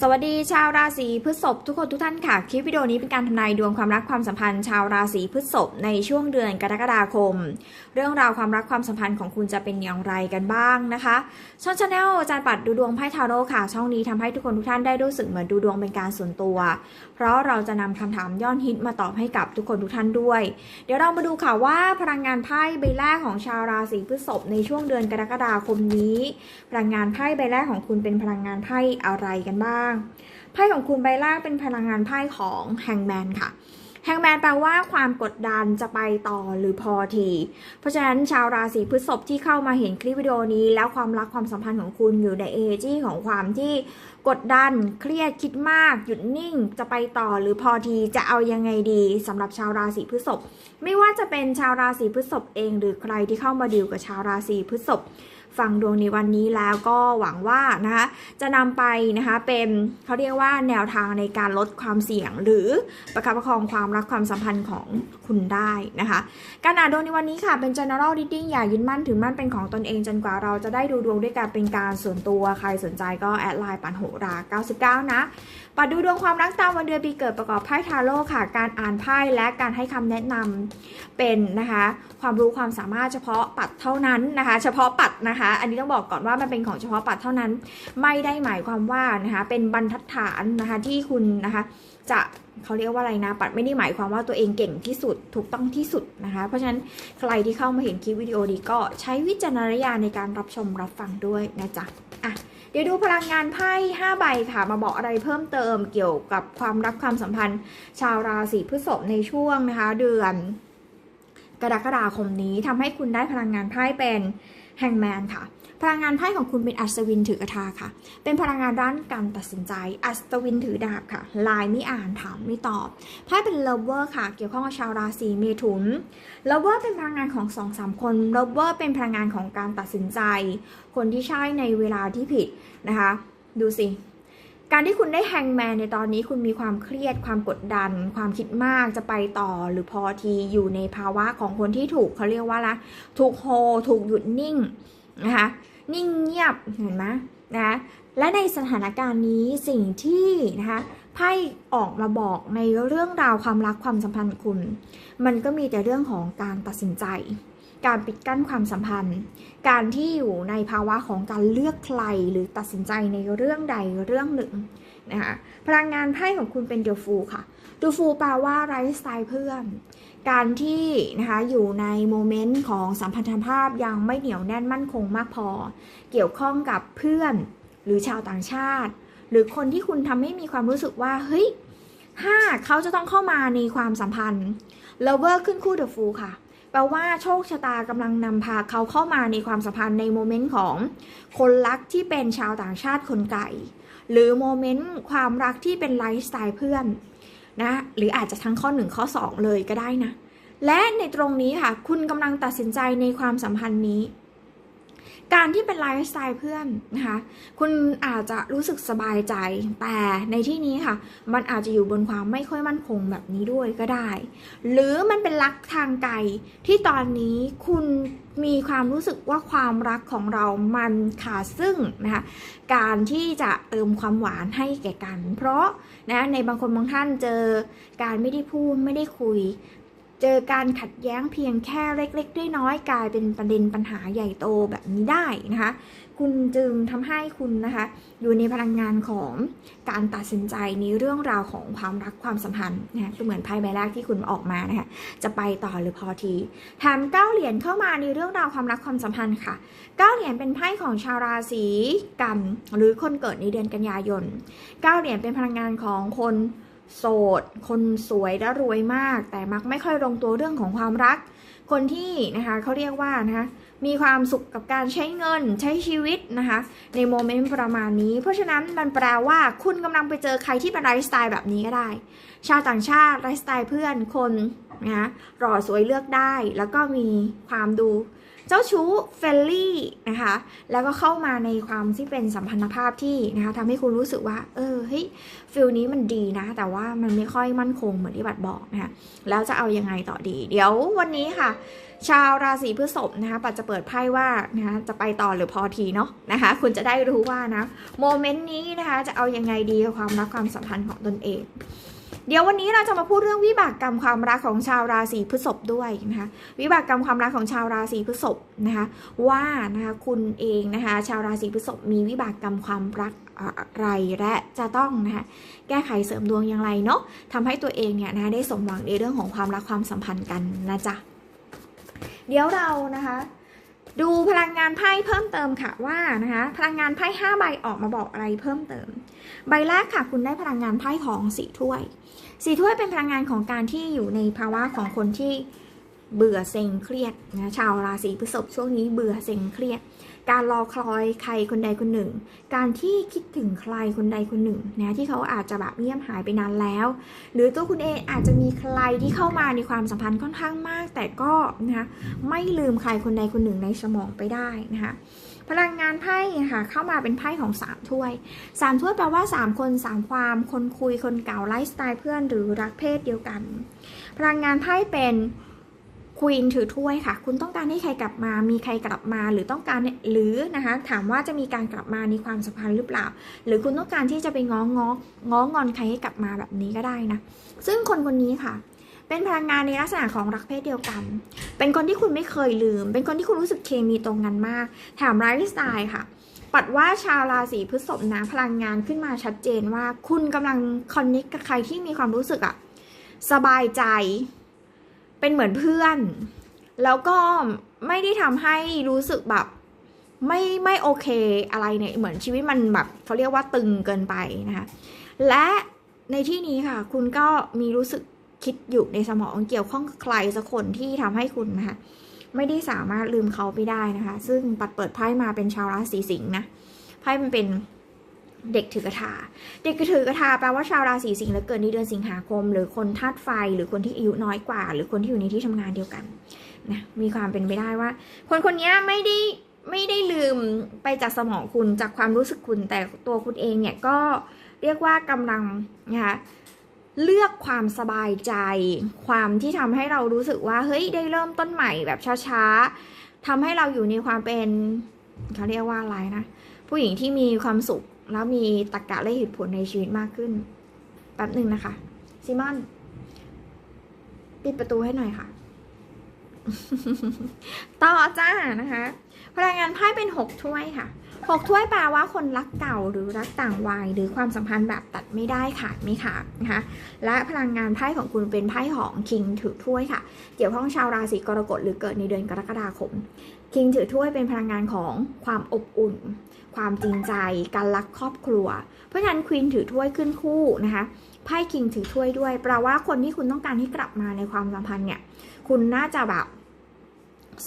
สวัสดีชาวราศีพฤษภทุกคนทุกท่านค่ะ คลิปวิดีโอนี้เป็นการทำนายดวงความรักความสัมพันธ์ ชาวราศีพฤษภในช่วงเดือนกรกฎาคม เรื่องราวความรักความสัมพันธ์ของคุณจะเป็นอย่างไรกันบ้างนะคะ ช่องชาแนลอาจารย์ปัดดูดวงไพ่ทาโร่ค่ะ ช่องนี้ทำให้ทุกคนทุกท่านได้รู้สึกเหมือนดูดวงเป็นการส่วนตัว เพราะเราจะนำคำถามยอดฮิตมาตอบให้กับทุกคนทุกท่านด้วย เดี๋ยวเรามาดูค่ะว่าพลังงานไพ่ใบแรกของชาวราศีพฤษภในช่วงเดือนกรกฎาคมนี้ พลังงานไพ่ใบแรกของคุณเป็นพลังงานไพ่อะไรกันบ้างไพ่ของคุณใบแรกเป็นพลังงานไพ่ของแฮงแมนค่ะแฮงแมนแปลว่าความกดดันจะไปต่อหรือพอที เพราะฉะนั้นชาวราศีพฤษภที่เข้ามาเห็นคลิปวิดีโอนี้ แล้วความรักความสัมพันธ์ของคุณอยู่ในเอจีของความที่กดดันเครียดคิดมาก หยุดนิ่ง จะไปต่อหรือพอทีจะเอายังไงดีสำหรับชาวราศีพฤษภไม่ว่าจะเป็นชาวราศีพฤษภเอง หรือใครที่เข้ามาดีลกับชาวราศีพฤษภ ฟังดวงในวันนี้แล้วก็หวังว่านะคะจะนำไปนะคะเป็นเขาเรียกว่าแนวทางในการลดความเสี่ยง หรือประคับประคองความรักความสัมพันธ์ของคุณได้นะคะ การอ่านดวงในวันนี้ค่ะเป็น general reading อย่ายึดมั่นถือมั่นเป็นของตนเองจนกว่าเราจะได้ดูดวงด้วยกันเป็นการส่วนตัวใครสนใจก็แอดไลน์ปันโหรา99 นะปัดดูดวงความรักตามวันเดือนปีเกิดประกอบไพ่ทาโร่ค่ะ การอ่านไพ่และการให้คำแนะนำเป็นนะคะ ความรู้ความสามารถเฉพาะปัดเท่านั้นนะคะ เฉพาะปัดนะคะอันนี้ต้องบอกก่อนว่ามันเป็นของเฉพาะปัดเท่านั้น ไม่ได้หมายความว่านะคะเป็นบรรทัดฐานนะคะที่คุณนะคะจะเขาเรียกว่าอะไรนะ ปัดไม่ได้หมายความว่าตัวเองเก่งที่สุดถูกต้องที่สุดนะคะ เพราะฉะนั้นใครที่เข้ามาเห็นคลิปวิดีโอนี้ก็ใช้วิจารณญาณในการรับชมรับฟังด้วยนะจ๊ะอะเดี๋ยวดูพลังงานไพ่5ใบค่ะ มาบอกอะไรเพิ่มเติมเกี่ยวกับความรักความสัมพันธ์ ชาวราศีพฤษภในช่วงนะคะ เดือนกรกฎาคมนี้ทำให้คุณได้พลังงานไพ่เป็น แฮงแมนค่ะ พลังงานไพ่ของคุณเป็นอัศวินถือกระทาค่ะ เป็นพลังงานด้านการตัดสินใจ อัศวินถือดาบค่ะ ลายไม่อ่านถามไม่ตอบ ไพ่เป็นเลเวอร์ค่ะ เกี่ยวข้องกับชาวราศีเมถุน เลเวอร์เป็นพลังงานของสองสามคน เลเวอร์เป็นพลังงานของการตัดสินใจ คนที่ใช่ในเวลาที่ผิดนะคะ ดูสิ การที่คุณได้แฮงแมนในตอนนี้คุณมีความเครียดความกดดัน ความคิดมากจะไปต่อหรือพอทีอยู่ในภาวะของคนที่ถูกเขาเรียกว่าละถูกโฮถูกหยุดนิ่งนะคะนิ่งเงียบเห็นไหมนะและในสถานการณ์นี้สิ่งที่นะคะไพ่ออกมาบอกในเรื่องราวความรักความสัมพันธ์คุณ มันก็มีแต่เรื่องของการตัดสินใจ การปิดกั้นความสัมพันธ์ การที่อยู่ในภาวะของการเลือกใครหรือตัดสินใจในเรื่องใดเรื่องหนึ่งนะคะพลังงานไพ่ของคุณเป็นเดลฟูค่ะเดลฟูแปลว่าไร้สไตล์เพื่อน การที่นะคะอยู่ในโมเมนต์ของสัมพันธภาพยังไม่เหนียวแน่นมั่นคงมากพอ เกี่ยวข้องกับเพื่อนหรือชาวต่างชาติ หรือคนที่คุณทำให้มีความรู้สึกว่าเฮ้ยถ้าเขาจะต้องเข้ามาในความสัมพันธ์เลเวอร์ขึ้นคู่เดอะฟูค่ะ แปลว่าโชคชะตากำลังนำพาเขาเข้ามาในความสัมพันธ์ในโมเมนต์ของคนรักที่เป็นชาวต่างชาติคนไก่ หรือโมเมนต์ความรักที่เป็นไลฟ์สไตล์เพื่อนนะหรืออาจจะทั้งข้อ 1 ข้อ 2 เลยก็ได้นะ และในตรงนี้ค่ะ คุณกำลังตัดสินใจในความสัมพันธ์นี้ การที่เป็นไลฟ์สไตล์เพื่อนนะคะคุณอาจจะรู้สึกสบายใจ แต่ในที่นี้ค่ะ มันอาจจะอยู่บนความไม่ค่อยมั่นคงแบบนี้ด้วยก็ได้ หรือมันเป็นรักทางไกลที่ตอนนี้คุณมีความรู้สึกว่าความรักของเรามันขาดซึ่งนะคะการที่จะเติมความหวานให้แก่กัน เพราะนะในบางคนบางท่านเจอการไม่ได้พูดไม่ได้คุย เจอการขัดแย้งเพียงแค่เล็กๆน้อยๆกลายเป็นประเด็นปัญหาใหญ่โตแบบนี้ได้นะคะ คุณจึงทำให้คุณนะคะ อยู่ในพลังงานของการตัดสินใจในเรื่องราวของความรักความสัมพันธ์นะคะก็เหมือนไพ่ใบแรกที่คุณออกมานะคะจะไปต่อหรือพอทีแถมเก้าเหรียญเข้ามาในเรื่องราวความรักความสัมพันธ์ค่ะเก้าเหรียญเป็นไพ่ของชาวราศีกันหรือคนเกิดในเดือนกันยายนเก้าเหรียญเป็นพลังงานของคน โสด คนสวยและรวยมาก แต่มักไม่ค่อยลงตัวเรื่องของความรัก คนที่นะคะเขาเรียกว่านะคะมีความสุขกับการใช้เงินใช้ชีวิตนะคะในโมเมนต์ประมาณนี้ เพราะฉะนั้นมันแปลว่าคุณกำลังไปเจอใครที่เป็นไลฟ์สไตล์แบบนี้ก็ได้ ชาวต่างชาติไลฟ์สไตล์เพื่อนคนนะคะหล่อสวยเลือกได้ แล้วก็มีความดู เจ้าชู้เฟลลี่นะคะแล้วก็เข้ามาในความที่เป็นสัมพันธภาพที่นะคะทำให้คุณรู้สึกว่า เออเฮ้ยฟิลนี้มันดีนะ แต่ว่ามันไม่ค่อยมั่นคงเหมือนที่บัตรบอกนะคะแล้วจะเอายังไงต่อดี เดี๋ยววันนี้ค่ะ ชาวราศีพฤษภนะคะปัจจะเปิดไพ่ว่านะคะจะไปต่อหรือพอทีเนาะนะคะคุณจะได้รู้ว่านะโมเมนต์นี้นะคะจะเอายังไงดีกับความรักความสัมพันธ์ของตนเอง เดี๋ยววันนี้เราจะมาพูดเรื่องวิบากกรรมความรักของชาวราศีพฤษภด้วยนะคะวิบากกรรมความรักของชาวราศีพฤษภนะคะว่านะคะคุณเองนะคะชาวราศีพฤษภมีวิบากกรรมความรักอะไรและจะต้องนะคะแก้ไขเสริมดวงอย่างไรเนาะทำให้ตัวเองเนี่ยนะคะได้สมหวังในเรื่องของความรักความสัมพันธ์กันนะจ๊ะเดี๋ยวเรานะคะ ดูพลังงานไพ่เพิ่มเติมค่ะว่านะคะ พลังงานไพ่5ใบออกมาบอกอะไรเพิ่มเติม ใบแรกค่ะ คุณได้พลังงานไพ่ของสีถ้วยสีถ้วยเป็นพลังงานของการที่อยู่ในภาวะของคนที่ เบื่อเซ็งเครียดนะชาวราศีพฤษภช่วงนี้เบื่อเซ็งเครียด การรอคอยใครคนใดคนหนึ่ง การที่คิดถึงใครคนใดคนหนึ่งนะที่เขาอาจจะแบบเงียบหายไปนานแล้ว หรือตัวคุณเองอาจจะมีใครที่เข้ามาในความสัมพันธ์ค่อนข้างมาก แต่ก็นะคะไม่ลืมใครคนใดคนหนึ่งในสมองไปได้นะคะพลังงานไพ่ค่ะเข้ามาเป็นไพ่ของสามถ้วยสามถ้วยแปลว่าสามคนสามความ คนคุยคนเก่าไลฟ์สไตล์เพื่อนหรือรักเพศเดียวกัน พลังงานไพ่เป็น ควีนถือถ้วยค่ะ คุณต้องการให้ใครกลับมา มีใครกลับมา หรือต้องการ หรือนะคะ ถามว่าจะมีการกลับมาในความสัมพันธ์หรือเปล่า หรือคุณต้องการที่จะไปง้อง้อง้องอนใครให้กลับมาแบบนี้ก็ได้นะ ซึ่งคนคนนี้ค่ะ เป็นพลังงานในลักษณะของรักเพศเดียวกัน เป็นคนที่คุณไม่เคยลืม เป็นคนที่คุณรู้สึกเคมีตรงกันมาก ถามไลฟ์สไตล์ค่ะ ปัดว่าชาวราศีพฤษภนะพลังงานขึ้นมาชัดเจนว่า คุณกำลังคอนเนคกับใครที่มีความรู้สึกอะสบายใจ เป็นเหมือนเพื่อน แล้วก็ไม่ได้ทำให้รู้สึกแบบไม่ไม่โอเคอะไรเนี่ยเหมือนชีวิตมันแบบเขาเรียกว่าตึงเกินไปนะคะและในที่นี้ค่ะ คุณก็มีรู้สึกคิดอยู่ในสมองเกี่ยวข้องกับใครสักคนที่ทำให้คุณนะคะไม่ได้สามารถลืมเขาไปได้นะคะ ซึ่งปัดเปิดไพ่มาเป็นชาวราศีสิงห์นะไพ่มันเป็น เด็กถือกระทาเด็กถือกระทาแปลว่าชาวราศีสิงห์แล้วเกิดในเดือนสิงหาคม หรือคนธาตุไฟ หรือคนที่อายุน้อยกว่า หรือคนที่อยู่ในที่ทำงานเดียวกันนะมีความเป็นไปได้ว่า คนคนนี้ไม่ได้ไม่ได้ลืมไปจากสมองคุณจากความรู้สึกคุณ แต่ตัวคุณเองเนี่ยก็เรียกว่ากำลังนะคะเลือกความสบายใจ ความที่ทำให้เรารู้สึกว่า เฮ้ยได้เริ่มต้นใหม่แบบช้าๆทำให้เราอยู่ในความเป็นเขาเรียกว่าอะไรนะ ผู้หญิงที่มีความสุข แล้วมีตรกกะและเหตุผลในชีวิตมากขึ้น แป๊บหนึ่งนะคะ ซิมอน ปิดประตูให้หน่อยค่ะ ต่อจ้านะคะ พลังงานไพ่เป็นหกถ้วยค่ะ หกถ้วยแปลว่าคนรักเก่าหรือรักต่างวัยหรือความสัมพันธ์แบบตัดไม่ได้ขาดไม่ขาดนะคะและพลังงานไพ่ของคุณเป็นไพ่ของคิงถือถ้วยค่ะ เกี่ยวข้องชาวราศีกรกฎหรือเกิดในเดือนกรกฎาคมคิงถือถ้วยเป็นพลังงานของความอบอุ่น ความจริงใจ การรักครอบครัว เพราะฉะนั้นควีนถือถ้วยขึ้นคู่นะคะไพ่คิงถือถ้วยด้วยแปลว่าคนที่คุณต้องการให้กลับมาในความสัมพันธ์เนี่ยคุณน่าจะแบบ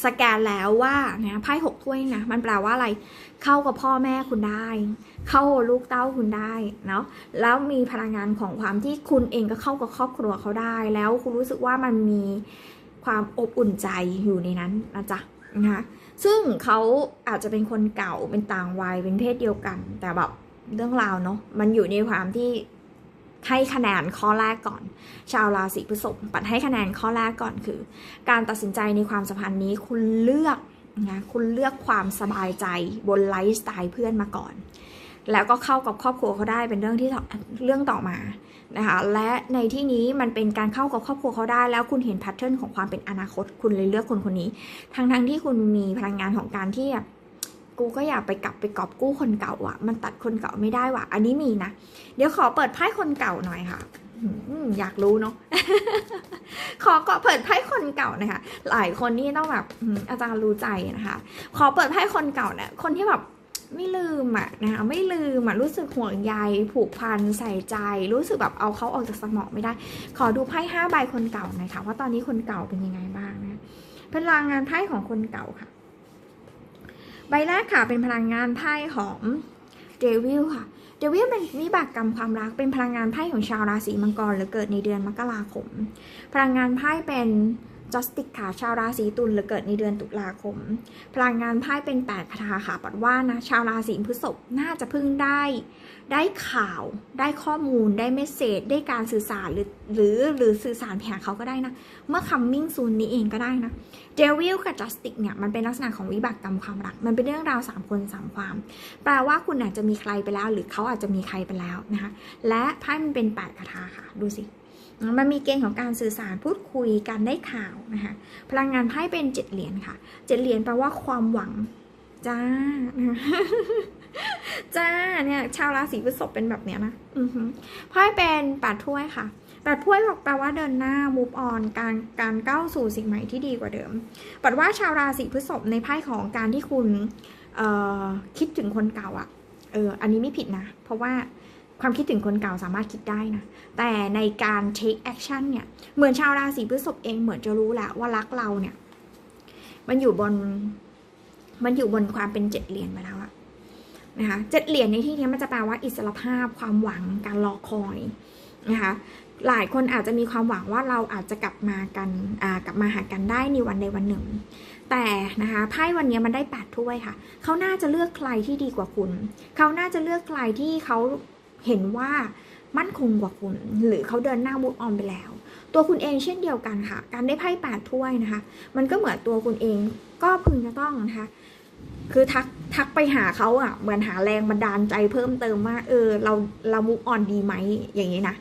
สแกนแล้วว่านะไพ่หกถ้วยนะมันแปลว่าอะไร เข้ากับพ่อแม่คุณได้ เข้าลูกเต้าคุณได้เนาะแล้วมีพลังงานของความที่คุณเองก็เข้ากับครอบครัวเขาได้ แล้วคุณรู้สึกว่ามันมีความอบอุ่นใจอยู่ในนั้นนะจ๊ะนะคะซึ่งเขาอาจจะเป็นคนเก่าเป็นต่างวัยเป็นเพศเดียวกัน แต่แบบเรื่องราวเนาะมันอยู่ในความที่ ให้คะแนนข้อแรกก่อน ชาวราศีพฤษภปัดให้คะแนนข้อแรกก่อนคือ การตัดสินใจในความสัมพันธ์นี้คุณเลือกนะคุณเลือกความสบายใจบนไลฟ์สไตล์เพื่อนมาก่อน แล้วก็เข้ากับครอบครัวเขาได้เป็นเรื่องที่เรื่องต่อมานะคะและในที่นี้มันเป็นการเข้ากับครอบครัวเขาได้ แล้วคุณเห็นแพทเทิร์นของความเป็นอนาคต คุณเลยเลือกคนคนนี้ทั้งทั้งที่คุณมีพลังงานของการที่ กูก็อยากไปกลับไปกอบกู้คนเก่าอะมันตัดคนเก่าไม่ได้ว่ะ อันนี้มีนะ เดี๋ยวขอเปิดไพ่คนเก่าหน่อยค่ะอยากรู้เนาะ ขอเปิดไพ่คนเก่านะคะ หลายคนนี่ต้องแบบอาจารย์รู้ใจนะคะ ขอเปิดไพ่คนเก่าเนี่ยคนที่แบบไม่ลืมอะนะคะไม่ลืมอะรู้สึกห่วงใยผูกพันใส่ใจ รู้สึกแบบเอาเขาออกจากสมองไม่ได้ ขอดูไพ่ห้าใบคนเก่าหน่อยค่ะว่าตอนนี้คนเก่าเป็นยังไงบ้างนะพลังงานไพ่ของคนเก่าค่ะ ใบแรกค่ะเป็นพลังงานไพ่ของเดวิลค่ะเดวิลเป็นวิบากกรรมความรักเป็นพลังงานไพ่ของชาวราศีมังกรหรือเกิดในเดือนมกราคม พลังงานไพ่เป็น จัสติกค่ะชาวราศีตุลหรือเกิดในเดือนตุลาคม พลังงานไพ่เป็นแปดคาถาค่ะปัดว่านะชาวราศีพฤษภน่าจะพึ่งได้ ได้ข่าวได้ข้อมูลได้เมสเซจได้การสื่อสารหรือหรือหรือสื่อสารแผนเขาก็ได้นะ เมื่อคัมมิ่งซูนนี้เองก็ได้นะเดวิลกับจัสติกเนี่ยมันเป็นลักษณะของวิบากกรรมความรัก มันเป็นเรื่องราวสามคนสามความ แปลว่าคุณอาจจะมีใครไปแล้ว หรือเขาอาจจะมีใครไปแล้วนะคะและไพ่มันเป็นแปดคาถาค่ะดูสิ มันมีเกณฑ์ของการสื่อสารพูดคุยการได้ข่าวนะคะพลังงานไพ่เป็นเจ็ดเหรียญค่ะเจ็ดเหรียญแปลว่าความหวังจ้า จ้าเนี่ยชาวราศีพฤษภเป็นแบบเนี้ยนะอือฮึไพ่เป็นแปดถ้วยค่ะแปดถ้วยบอกแปลว่าเดินหน้า move on การการก้าวสู่สิ่งใหม่ที่ดีกว่าเดิม ปัดว่าชาวราศีพฤษภในไพ่ของการที่คุณคิดถึงคนเก่าอะ่ะ เออ อันนี้ไม่ผิดนะ เพราะว่า ความคิดถึงคนเก่าสามารถคิดได้นะ แต่ในการ take action เนี่ย เหมือนชาวราศีพฤษภเองเหมือนจะรู้และว่ารักเราเนี่ย มันอยู่บน มันอยู่บนความเป็นเจ็ดเหรียญไปแล้วอะนะคะเจ็ดเหรียญในที่นี้มันจะแปลว่าอิสรภาพความหวังการรอคอยนะคะหลายคนอาจจะมีความหวังว่าเราอาจจะกลับมากันกลับมาหากันได้ในวันใดวันหนึ่ง แต่นะคะไพ่วันนี้มันได้แปดถ้วยค่ะ เขาน่าจะเลือกใครที่ดีกว่าคุณ เขาน่าจะเลือกใครที่เขา เห็นว่ามั่นคงกว่าคุณ หรือเขาเดินหน้ามุดออนไปแล้ว ตัวคุณเองเช่นเดียวกันค่ะ การได้ไพ่แปดถ้วยนะคะ มันก็เหมือนตัวคุณเองก็พึงจะต้องนะคะ คือทักทักไปหาเขาอะ เหมือนหาแรงบันดาลใจเพิ่มเติมว่า เออ เราเรามุกออนดีไหมอย่างนี้นะ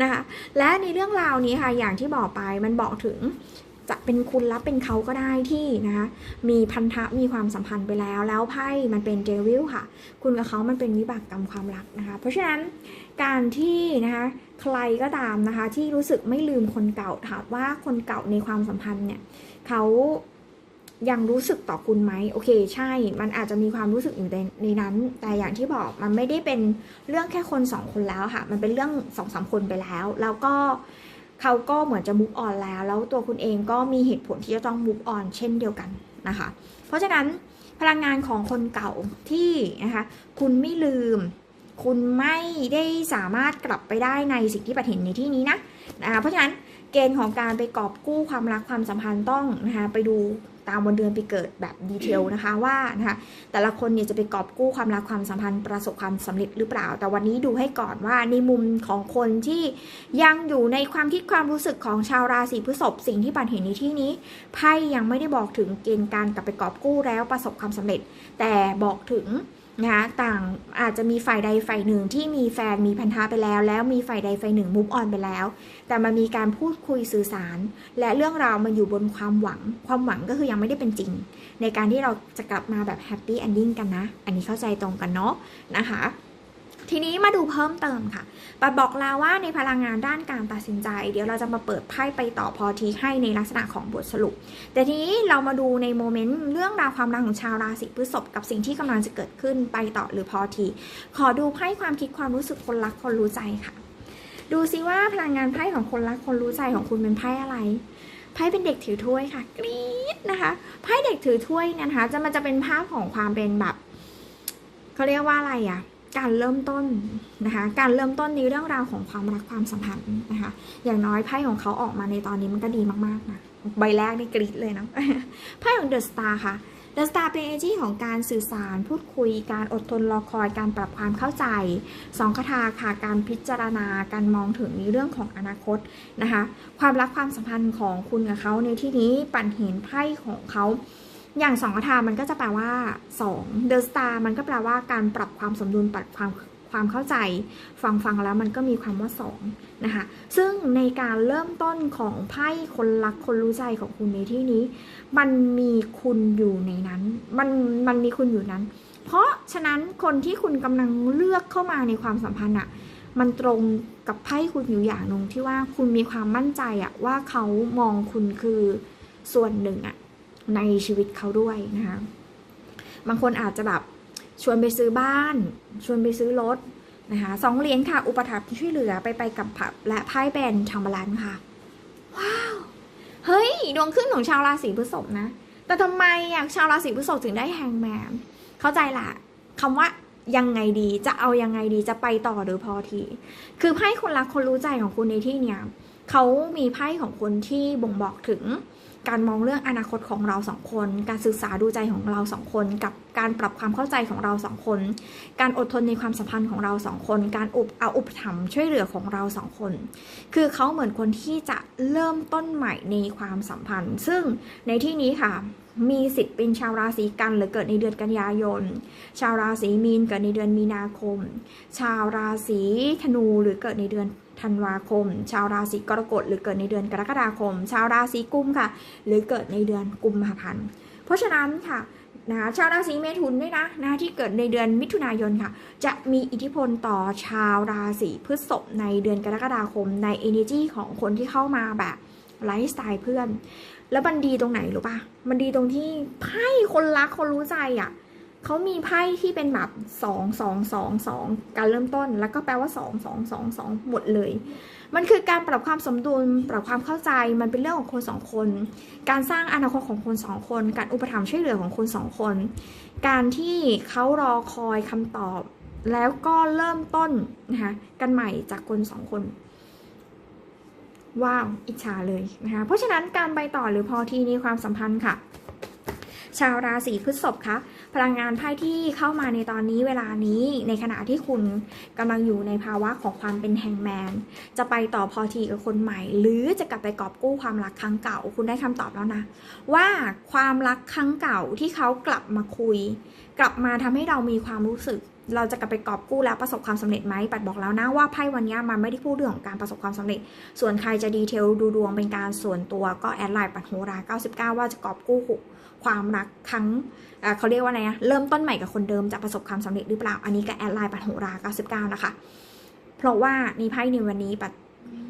นะคะ และในเรื่องราวนี้ค่ะ อย่างที่บอกไปมันบอกถึง จะเป็นคุณรับเป็นเขาก็ได้ที่นะคะมีพันธะมีความสัมพันธ์ไปแล้ว แล้วไพ่มันเป็นเดวิลค่ะ คุณกับเขามันเป็นวิบากกรรมความรักนะคะ เพราะฉะนั้นการที่นะคะใครก็ตามนะคะ ที่รู้สึกไม่ลืมคนเก่าถามว่าคนเก่าในความสัมพันธ์เนี่ยเขายังรู้สึกต่อคุณไหมโอเค ใช่ มันอาจจะมีความรู้สึกอยู่ในในนั้น แต่อย่างที่บอกมันไม่ได้เป็นเรื่องแค่คนสองคนแล้วค่ะ มันเป็นเรื่องสองสามคนไปแล้ว แล้วก็ เขาก็เหมือนจะมุกออนแล้ว แล้วตัวคุณเองก็มีเหตุผลที่จะต้องมุกออนเช่นเดียวกันนะคะ เพราะฉะนั้นพลังงานของคนเก่าที่นะคะคุณไม่ลืม คุณไม่ได้สามารถกลับไปได้ในสิ่งที่ปัดเห็นในที่นี้นะนะคะเพราะฉะนั้นเกณฑ์ของการไปกอบกู้ความรักความสัมพันธ์ต้องนะคะไปดู ตามวันเดือนปีเกิดแบบดีเทลนะคะว่านะคะแต่ละคนเนี่ยจะไปกอบกู้ความรักความสัมพันธ์ประสบความสำเร็จหรือเปล่า แต่วันนี้ดูให้ก่อนว่าในมุมของคนที่ยังอยู่ในความคิดความรู้สึกของชาวราศีพฤษภสิ่งที่ปันเห็นในที่นี้ไพ่ยังไม่ได้บอกถึงเกณฑ์การกลับไปกอบกู้แล้วประสบความสำเร็จ แต่บอกถึง นะคะต่างอาจจะมีฝ่ายใดฝ่ายหนึ่งที่มีแฟนมีพันธะไปแล้ว แล้วมีฝ่ายใดฝ่ายหนึ่งมุฟออนไปแล้ว แต่มันมีการพูดคุยสื่อสาร และเรื่องราวมันอยู่บนความหวัง ความหวังก็คือยังไม่ได้เป็นจริง ในการที่เราจะกลับมาแบบแฮปปี้เอนดิ้งกันนะ อันนี้เข้าใจตรงกันเนาะนะคะ ทีนี้มาดูเพิ่มเติมค่ะปัดบอกแล้วว่าในพลังงานด้านการตัดสินใจ เดี๋ยวเราจะมาเปิดไพ่ไปต่อพอทีให้ในลักษณะของบทสรุป แต่ทีนี้เรามาดูในโมเมนต์เรื่องราวความรักของชาวราศีพฤษภกับสิ่งที่กำลังจะเกิดขึ้นไปต่อหรือพอที ขอดูไพ่ความคิดความรู้สึกคนรักคนรู้ใจค่ะ ดูซิว่าพลังงานไพ่ของคนรักคนรู้ใจของคุณเป็นไพ่อะไรไพ่เป็นเด็กถือถ้วยค่ะ กรี๊ดนะคะไพ่เด็กถือถ้วยเนยนะคะ จะมันจะเป็นภาพของความเป็นแบบเขาเรียกว่าอะไรอะ การเริ่มต้นนะคะการเริ่มต้นในเรื่องราวของความรักความสัมพันธ์นะคะอย่างน้อยไพ่ของเขาออกมาในตอนนี้มันก็ดีมากๆนะใบแรกนี่กรี๊ดเลยนะไพ่ของเดอะสตาร์ค่ะเดอะสตาร์เป็นเอจี้ของการสื่อสาร พูดคุย การอดทนรอคอย การปรับความเข้าใจสองคาถาค่ะ การพิจารณา การมองถึงในเรื่องของอนาคตนะคะ ความรักความสัมพันธ์ของคุณกับเขาในที่นี้ปั่นเห็นไพ่ของเขา อย่างสองคาถามันก็จะแปลว่า2 The Star มันก็แปลว่าการปรับความสมดุลปรับความความเข้าใจฟังฟังแล้วมันก็มีความว่า2นะคะซึ่งในการเริ่มต้นของไพ่คนรักคนรู้ใจของคุณในที่นี้ มันมีคุณอยู่ในนั้น มันมันมีคุณอยู่นั้น เพราะฉะนั้นคนที่คุณกำลังเลือกเข้ามาในความสัมพันธ์อะมันตรงกับไพ่คุณอยู่อย่างหนึ่งที่ว่าคุณมีความมั่นใจอะว่าเขามองคุณคือส่วนหนึ่งอะ ในชีวิตเขาด้วยนะคะบางคนอาจจะแบบชวนไปซื้อบ้าน ชวนไปซื้อรถนะคะสองเหรียญค่ะ อุปถัมภ์ช่วยเหลือไปไปกับผับและไพ่แบนชัมบาลันค่ะ ว้าว เฮ้ย ดวงขึ้นของชาวราศีพฤษภนะ แต่ทำไมอะชาวราศีพฤษภถึงได้แฮงแมนเข้าใจละคำว่ายังไงดีจะเอายังไงดีจะไปต่อหรือพอที คือไพ่คนรักคนรู้ใจของคุณในที่เนี้ยเขามีไพ่ของคนที่บ่งบอกถึง การมองเรื่องอนาคตของเราสองคน การศึกษาดูใจของเราสองคน กับการปรับความเข้าใจของเราสองคน การอดทนในความสัมพันธ์ของเราสองคน การอุปเอาอุปถัมภ์ช่วยเหลือของเราสองคน คือเขาเหมือนคนที่จะเริ่มต้นใหม่ในความสัมพันธ์ ซึ่งในที่นี้ค่ะมีสิทธิ์เป็นชาวราศีกันหรือเกิดในเดือนกันยายน ชาวราศีมีนเกิดในเดือนมีนาคม ชาวราศีธนูหรือเกิดในเดือน ธันวาคม ชาวราศีกรกฎหรือเกิดในเดือนกรกฎาคม ชาวราศีกุมค่ะ หรือเกิดในเดือนกุมภาพันธ์ เพราะฉะนั้นค่ะนะคะชาวราศีเมถุนด้วยนะนะที่เกิดในเดือนมิถุนายนค่ะ จะมีอิทธิพลต่อชาวราศีพฤษภในเดือนกรกฎาคมใน energy ของคนที่เข้ามาแบบไลฟ์สไตล์เพื่อน แล้วมันดีตรงไหนรู้ปะมันดีตรงที่ไพ่คนรักคนรู้ใจอะ เขามีไพ่ที่เป็นแบบสองสองสองสองการเริ่มต้น แล้วก็แปลว่าสองสองสองสองหมดเลย มันคือการปรับความสมดุล ปรับความเข้าใจ มันเป็นเรื่องของคนสองคน การสร้างอนาคตของคนสองคน การอุปถัมภ์ช่วยเหลือของคนสองคน การที่เขารอคอยคำตอบ แล้วก็เริ่มต้นนะคะกันใหม่จากคนสองคนว้าว อิจฉาเลยนะคะ เพราะฉะนั้นการไปต่อหรือพอทีในความสัมพันธ์ค่ะ ชาวราศีพฤษภคะพลังงานไพ่ที่เข้ามาในตอนนี้เวลานี้ในขณะที่คุณกำลังอยู่ในภาวะของความเป็นแฮงแมน จะไปต่อพอทีกับคนใหม่ หรือจะกลับไปกอบกู้ความรักครั้งเก่า คุณได้คำตอบแล้วนะ ว่าความรักครั้งเก่าที่เขากลับมาคุย กลับมาทำให้เรามีความรู้สึกเราจะกลับไปกอบกู้แล้วประสบความสำเร็จไหมปัดบอกแล้วนะว่าไพ่วันนี้มันไม่ได้พูดเรื่องของการประสบความสำเร็จ ส่วนใครจะดีเทลดูดวงเป็นการส่วนตัวก็แอดไลน์ปัดโหรา 99 ว่าจะกอบกู้ ความรักครั้งเเขาเรียกว่าไงนะเริ่มต้นใหม่กับคนเดิมจะประสบความสำเร็จหรือเปล่า อันนี้ก็แอดไลน์ปัดโหรา99 นะคะ เพราะว่าในไพ่ในวันนี้ปัด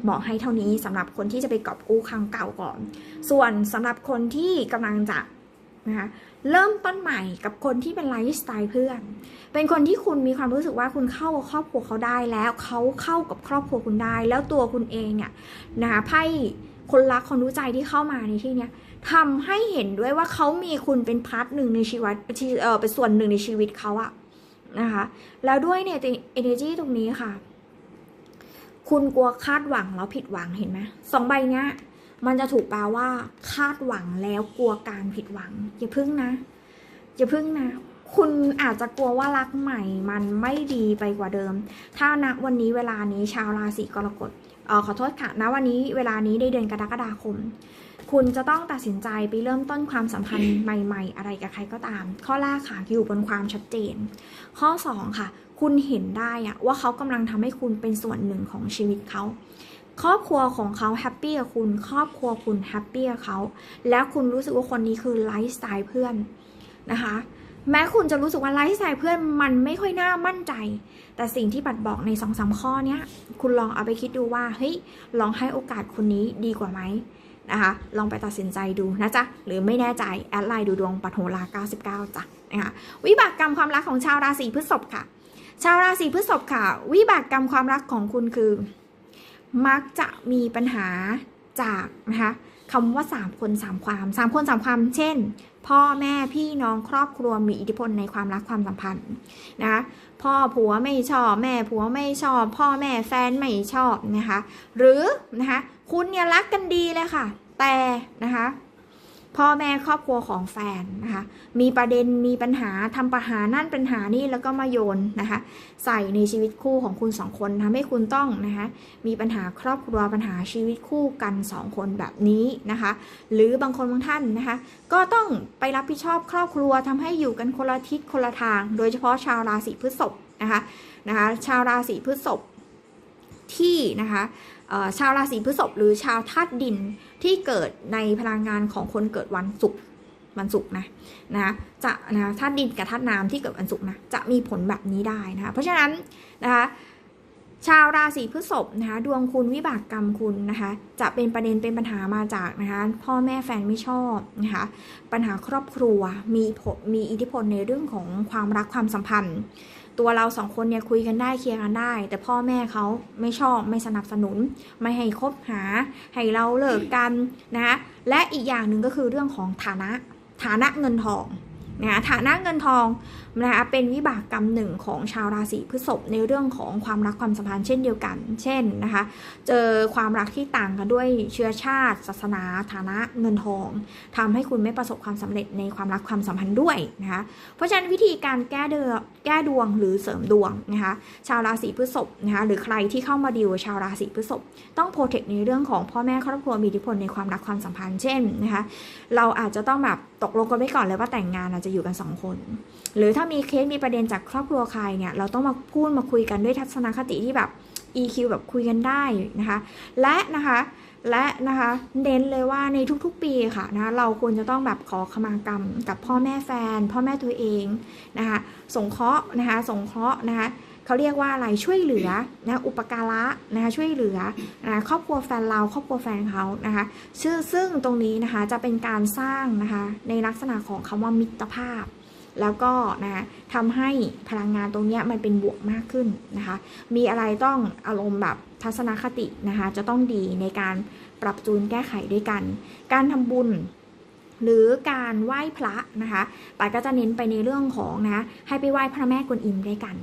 บอกให้เท่านี้สำหรับคนที่จะไปกอบกู้ครั้งเก่าก่อน ส่วนสำหรับคนที่กำลังจะนะคะเริ่มต้นใหม่กับคนที่เป็นไลฟ์สไตล์เพื่อน เป็นคนที่คุณมีความรู้สึกว่าคุณเข้ากับครอบครัวเขาได้แล้วเขาเข้ากับครอบครัวคุณได้ แล้วตัวคุณเองเนี่ยนะคะไพ่คนรักคนรู้ใจที่เข้ามาในที่เนี้ย ทำให้เห็นด้วยว่าเขามีคุณเป็นพาร์ทหนึ่งในชีวิตเออเป็นส่วนหนึ่งในชีวิตเขาอะนะคะ แล้วด้วยเนี่ย energy ตรงนี้ค่ะ คุณกลัวคาดหวังแล้วผิดหวังเห็นไหมสองใบเนี้ยมันจะถูกแปลว่า คาดหวังแล้วกลัวการผิดหวัง อย่าพึ่งนะ อย่าพึ่งนะ คุณอาจจะกลัวว่ารักใหม่ มันไม่ดีไปกว่าเดิม ถ้าณวันนี้เวลานี้ชาวราศีกรกฎเออขอโทษค่ะณวันนี้เวลานี้ในเดือนกรกฎาคม คุณจะต้องตัดสินใจไปเริ่มต้นความสัมพันธ์ใหม่ ๆ อะไรกับใครก็ตาม ข้อแรกค่ะอยู่บนความชัดเจน ข้อสองค่ะ คุณเห็นได้อะว่าเขากำลังทำให้คุณเป็นส่วนหนึ่งของชีวิตเขาครอบครัวของเขาแฮปปี้กับคุณ ครอบครัวคุณแฮปปี้กับเขา แล้วคุณรู้สึกว่าคนนี้คือไลฟ์สไตล์เพื่อนนะคะ แม้คุณจะรู้สึกว่าไลฟ์สไตล์เพื่อนมันไม่ค่อยน่ามั่นใจ แต่สิ่งที่ปัดบอกในสองสามข้อเนี้ย คุณลองเอาไปคิดดูว่า เฮ้ย ลองให้โอกาสคนนี้ดีกว่าไหม นะคะ ลองไปตัดสินใจดูนะจ๊ะ หรือไม่แน่ใจ แอดไลน์ดูดวงปัทโหรา99จ้ะนะคะวิบากกรรมความรักของชาวราศีพฤษภค่ะ ชาวราศีพฤษภค่ะ วิบากกรรมความรักของคุณคือ มักจะมีปัญหาจากนะคะคำว่า 3 คน 3 ความ 3 คน 3 ความ เช่น พ่อแม่พี่น้องครอบครัวมีอิทธิพลในความรักความสัมพันธ์นะคะพ่อผัวไม่ชอบ แม่ผัวไม่ชอบ พ่อแม่แฟนไม่ชอบนะคะ หรือนะคะ คุณเนี่ยรักกันดีเลยค่ะ แต่นะคะพ่อแม่ครอบครัวของแฟนนะคะ มีประเด็นมีปัญหาทำปัญหานั่นปัญหานี่แล้วก็มาโยนนะคะ ใส่ในชีวิตคู่ของคุณสองคนทำให้คุณต้องนะคะ มีปัญหาครอบครัวปัญหาชีวิตคู่กันสองคนแบบนี้นะคะ หรือบางคนบางท่านนะคะ ก็ต้องไปรับผิดชอบครอบครัวทำให้อยู่กันคนละทิศคนละทาง โดยเฉพาะชาวราศีพฤษภนะคะนะคะ ชาวราศีพฤษภ ที่นะคะชาวราศีพฤษภหรือชาวธาตุดินที่เกิดในพลังงานของคนเกิดวันศุกร์วันศุกร์นะนะจะนะธาตุดินกับธาตุน้ำที่เกิดวันศุกร์นะจะมีผลแบบนี้ได้นะคะเพราะฉะนั้นนะคะชาวราศีพฤษภนะคะดวงคุณวิบากกรรมคุณนะคะจะเป็นประเด็นเป็นปัญหามาจากนะคะพ่อแม่แฟนไม่ชอบนะคะปัญหาครอบครัวมีมีอิทธิพลในเรื่องของความรักความสัมพันธ์ ตัวเราสองคนเนี่ยคุยกันได้เคลียร์กันได้ แต่พ่อแม่เขาไม่ชอบไม่สนับสนุน ไม่ให้คบหา ให้เราเลิกกันนะคะและอีกอย่างหนึ่งก็คือเรื่องของฐานะฐานะเงินทองนะคะฐานะเงินทอง นะคะเป็นวิบากกรรมหนึ่งของชาวราศีพฤษภในเรื่องของความรักความสัมพันธ์เช่นเดียวกัน เช่นนะคะ เจอความรักที่ต่างกันด้วยเชื้อชาติ ศาสนา ฐานะเงินทองทำให้คุณไม่ประสบความสำเร็จในความรักความสัมพันธ์ด้วยนะคะเพราะฉะนั้นวิธีการแก้เดือแก้ดวงหรือเสริมดวงนะคะชาวราศีพฤษภนะคะหรือใครที่เข้ามาดีลชาวราศีพฤษภต้องโปรเทคในเรื่องของพ่อแม่ครอบครัวมีอิทธิพลในความรักความสัมพันธ์เช่นนะคะเราอาจจะต้องแบบตกลงกันไว้ก่อนเลยว่าแต่งงานอาจจะอยู่กันสองคน หรือถ้ามีเคสมีประเด็นจากครอบครัวใครเนี่ยเราต้องมาพูดมาคุยกันด้วยทัศนคติที่แบบ EQ แบบคุยกันได้นะคะ และนะคะและนะคะเน้นเลยว่าในทุกๆปีค่ะนะเราควรจะต้องแบบขอขมากรรมกับพ่อแม่แฟน พ่อแม่ตัวเองนะคะสงเคราะห์นะคะสงเคราะห์นะคะเขาเรียกว่าอะไรช่วยเหลือนะอุปการะนะคะช่วยเหลือนะครอบครัวแฟนเราครอบครัวแฟนเขานะคะซึ่งซึ่งตรงนี้นะคะจะเป็นการสร้างนะคะในลักษณะของคำว่ามิตรภาพ แล้วก็นะคะทำให้พลังงานตรงนี้มันเป็นบวกมากขึ้นนะคะ มีอะไรต้องอารมณ์แบบทัศนคตินะคะ จะต้องดีในการปรับจูนแก้ไขด้วยกัน การทำบุญหรือการไหว้พระนะคะปายก็จะเน้นไปในเรื่องของนะ ให้ไปไหว้พระแม่กวนอิมด้วยกัน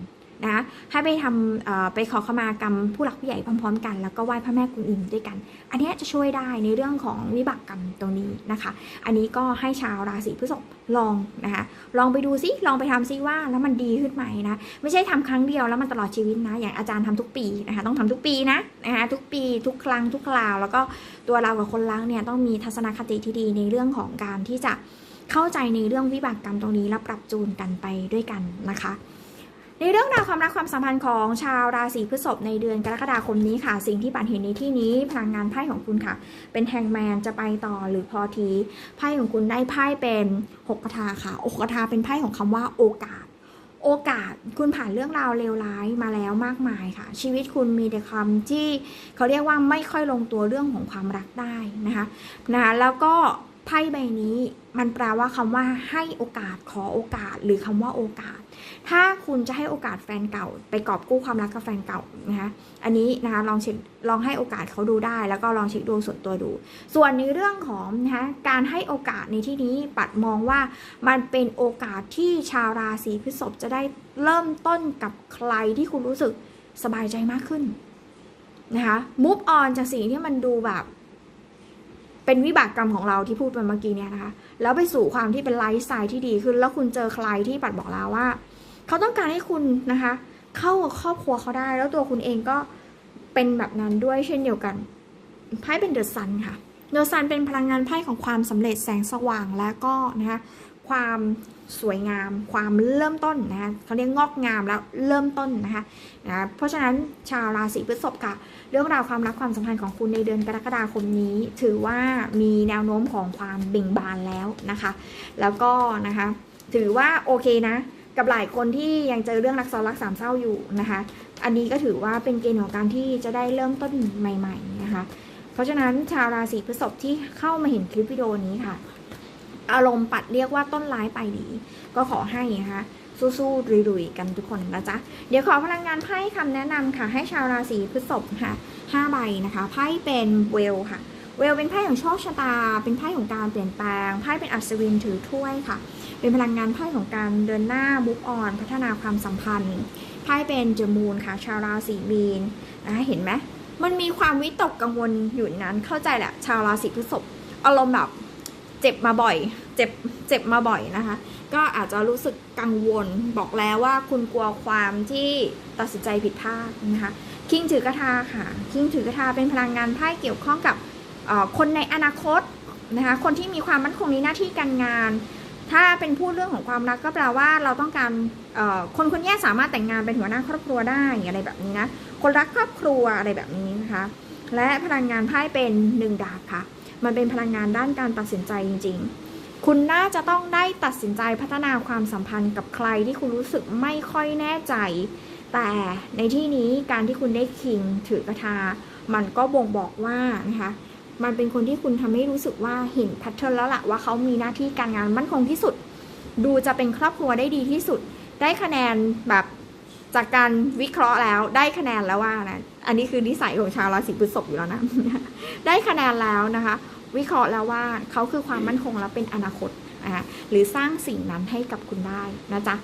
นะให้ไปทำไปขอขมากรรมผู้หลักผู้ใหญ่พร้อม ๆ กัน แล้วก็ไหว้พระแม่กวนอิมด้วยกัน อันนี้จะช่วยได้ในเรื่องของวิบากกรรมตรงนี้นะคะ อันนี้ก็ให้ชาวราศีพฤษภลองนะคะลองไปดูซิลองไปทำซิว่าแล้วมันดีขึ้นไหมนะไม่ใช่ทำครั้งเดียวแล้วมันตลอดชีวิตนะอย่างอาจารย์ทำทุกปีนะคะต้องทำทุกปีนะนะคะทุกปีทุกครั้งทุกคราว แล้วก็ตัวเรากับคนล้างเนี่ยต้องมีทัศนคติที่ดีในเรื่องของการที่จะเข้าใจในเรื่องวิบากกรรมตรงนี้แล้วปรับจูนกันไปด้วยกันนะคะ ในเรื่องราวความรักความสัมพันธ์ของชาวราศีพฤษภในเดือนกรกฎาคมนี้ค่ะ สิ่งที่ปันเห็นในที่นี้พลังงานไพ่ของคุณค่ะ เป็นแฮงแมนจะไปต่อหรือพอทีไพ่ของคุณได้ไพ่เป็นหกกระทาค่ะหกกระทาเป็นไพ่ของคำว่าโอกาส โอกาสคุณผ่านเรื่องราวเลวร้ายมาแล้วมากมายค่ะ ชีวิตคุณมีแต่คำที่เขาเรียกว่าไม่ค่อยลงตัวเรื่องของความรักได้นะคะนะคะแล้วก็ไพ่ใบนี้มันแปลว่าคำว่าให้โอกาสขอโอกาส หรือคำว่าโอกาส ถ้าคุณจะให้โอกาสแฟนเก่า ไปกอบกู้ความรักกับแฟนเก่านะคะอันนี้นะคะลองเช็คลองให้โอกาสเขาดูได้ แล้วก็ลองเช็คดวงส่วนตัวดู ส่วนในเรื่องของนะคะการให้โอกาสในที่นี้ปัดมองว่ามันเป็นโอกาสที่ชาวราศีพฤษภจะได้เริ่มต้นกับใครที่คุณรู้สึกสบายใจมากขึ้นนะคะมูฟออนจากสิ่งที่มันดูแบบเป็นวิบากกรรมของเราที่พูดไปเมื่อกี้เนี่ยนะคะ แล้วไปสู่ความที่เป็นไลฟ์สไตล์ที่ดีขึ้น แล้วคุณเจอใครที่ปัดบอกแล้วว่า เขาต้องการให้คุณนะคะ เข้ากับครอบครัวเขาได้ แล้วตัวคุณเองก็เป็นแบบนั้นด้วยเช่นเดียวกันไพ่เป็นเดอะซันค่ะเดอะซันเป็นพลังงานไพ่ของความสำเร็จแสงสว่างและก็นะคะความสวยงาม ความเริ่มต้นนะคะเขาเรียกงอกงามแล้วเริ่มต้นนะคะนะเพราะฉะนั้นชาวราศีพฤษภค่ะ เรื่องราวความรักความสัมพันธ์ของคุณในเดือนกรกฎาคมนี้ ถือว่ามีแนวโน้มของความเบ่งบานแล้วนะคะ แล้วก็นะคะ ถือว่าโอเคนะ กับหลายคนที่ยังเจอเรื่องรักซ้อนรักสามเศร้าอยู่นะคะ อันนี้ก็ถือว่าเป็นเกณฑ์ของการที่จะได้เริ่มต้นใหม่ ๆนะคะ เพราะฉะนั้นชาวราศีพฤษภที่เข้ามาเห็นคลิปวิดีโอนี้ค่ะ อารมณ์ปัดเรียกว่าต้นร้ายไปดี ก็ขอให้นะคะสู้ๆรุยๆกันทุกคนนะจ๊ะ เดี๋ยวขอพลังงานไพ่คำแนะนำค่ะ ให้ชาวราศีพฤษภค่ะ5ใบนะคะไพ่เป็นเวลค่ะ เวลเป็นไพ่ของโชคชะตา เป็นไพ่ของการเปลี่ยนแปลงไพ่เป็นอัศวินถือถ้วยค่ะ เป็นพลังงานไพ่ของการเดินหน้าบุกออนพัฒนาความสัมพันธ์ไพ่เป็นเจมูนค่ะ ชาวราศีมีนนะคะเห็นไหมมันมีความวิตกกังวลอยู่นนั้นเข้าใจแหละ ชาวราศีพฤษภอารมณ์แบบเจ็บมาบ่อย เจ็บเจ็บมาบ่อยนะคะ ก็อาจจะรู้สึกกังวลบอกแล้วว่าคุณกลัวความที่ตัดสินใจผิดพลาดนะคะคิงถือกระทาค่ะคิงถือกระทาเป็นพลังงานไพ่เกี่ยวข้องกับคนในอนาคตนะคะคนที่มีความมั่นคงในหน้าที่การงาน ถ้าเป็นพูดเรื่องของความรักก็แปลว่าเราต้องการคนคนนี้สามารถแต่งงานเป็นหัวหน้าครอบครัวได้อะไรแบบนี้นะคนรักครอบครัวอะไรแบบนี้นะคะ และพลังงานไพ่เป็นหนึ่งดาบค่ะ มันเป็นพลังงานด้านการตัดสินใจจริง ๆ คุณน่าจะต้องได้ตัดสินใจพัฒนาความสัมพันธ์กับใครที่คุณรู้สึกไม่ค่อยแน่ใจ แต่ในที่นี้การที่คุณได้คิงถือกระทา มันก็บ่งบอกว่านะคะ มันเป็นคนที่คุณทำให้รู้สึกว่าเห็นแพทเทิร์นแล้วล่ะว่าเขามีหน้าที่การงานมั่นคงที่สุด ดูจะเป็นครอบครัวได้ดีที่สุด ได้คะแนนแบบจากการวิเคราะห์แล้วได้คะแนนแล้วว่านะอันนี้คือนิสัยของชาวราศีพฤษภอยู่แล้วนะ ได้คะแนนแล้วนะคะ วิเคราะห์แล้วว่าเขาคือความมั่นคงและเป็นอนาคตนะคะหรือสร้างสิ่งนั้นให้กับคุณได้นะจ๊ะ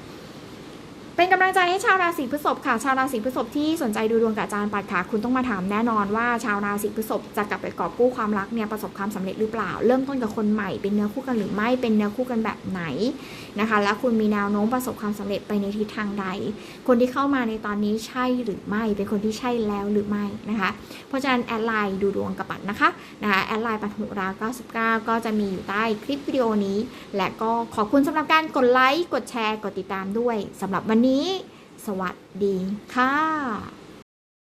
เป็นกำลังใจให้ชาวราศีพฤษภค่ะ ชาวราศีพฤษภที่สนใจดูดวงกับอาจารย์ปัดค่ะ คุณต้องมาถามแน่นอนว่าชาวราศีพฤษภจะกลับไปกอบกู้ความรักเนี่ยประสบความสำเร็จหรือเปล่า เริ่มต้นกับคนใหม่เป็นเนื้อคู่กันหรือไม่เป็นเนื้อคู่กันแบบไหนนะคะ และคุณมีแนวโน้มประสบความสำเร็จไปในทิศทางใด คนที่เข้ามาในตอนนี้ใช่หรือไม่ เป็นคนที่ใช่แล้วหรือไม่นะคะ เพราะฉะนั้นแอดไลน์ดูดวงกับปัดนะคะนะคะแอดไลน์ปัดหุรา99 ก็จะมีอยู่ใต้คลิปวิดีโอนี้ และก็ขอบคุณสำหรับการกดไลค์กดแชร์กดติดตามด้วยสำหรับวันนี้ สวัสดีค่ะ